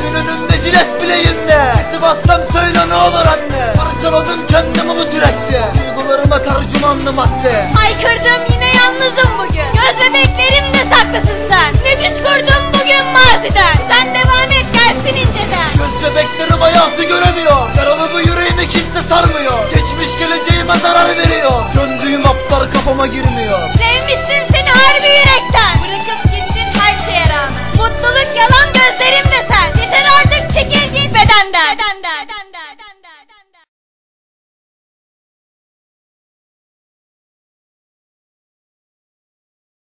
Düğmeye bassam söyle ne olur anne. Parçaladım kendimi bu türekte Duygularıma tercümanlı madde Haykırdım yine yalnızım bugün. Göz bebeklerimde saklısın sen. Ne düş kurdum bugün maziden. Sen devam et gelsin inceden. Göz bebeklerim hayatı göremiyor. Yaralı bu yüreğimi kimse sarmıyor. Geçmiş geleceğime zarar veriyor. Döndüğüm aptal kafama girmiyor. Sevmiştim seni harbi yürekten. Bırakıp gittin her şeye rağmen. Mutluluk yalan gözlerimde sen Listen, our